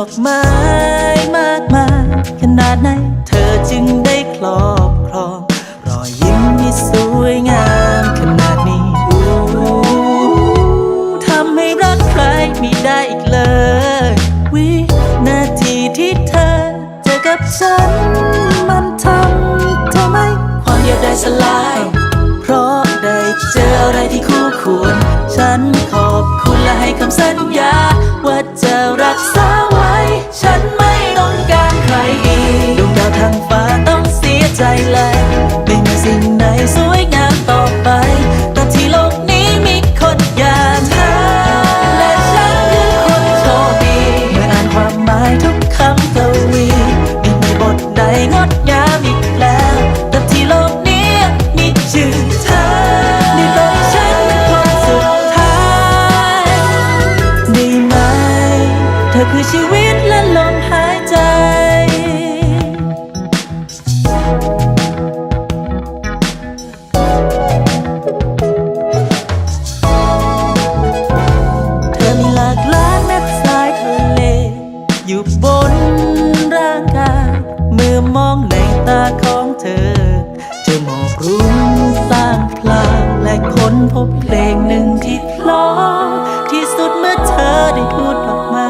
อกไม้มากมายขนาดไหน เธอจึงได้ครอบครอง รอยยิ้มที่สวยงามขนาดนี้ทำให้รักใครไม่ได้อีกเลย วินาทีที่เธอเจอกับฉัน มันทำเธอไม่ความอยากได้สลาย เพราะได้เจออะไรที่คู่ควร ฉันขอบคุณและให้คำสัญญา มีชื่อเธอในโลกฉันเป็นคนสุดท้ายได้ไหม เธอคือชีวิตและลมหายใจเธอมีหลากหลายเม็ดทรายทะเลอยู่บนร่างกายเมื่อมองในตาของเธอจอหมอกรุ้ สร้างพลางและค้นพบเพลงหนึ่งที่เพลอที่สุดเมื่อเธอได้พูดออกมา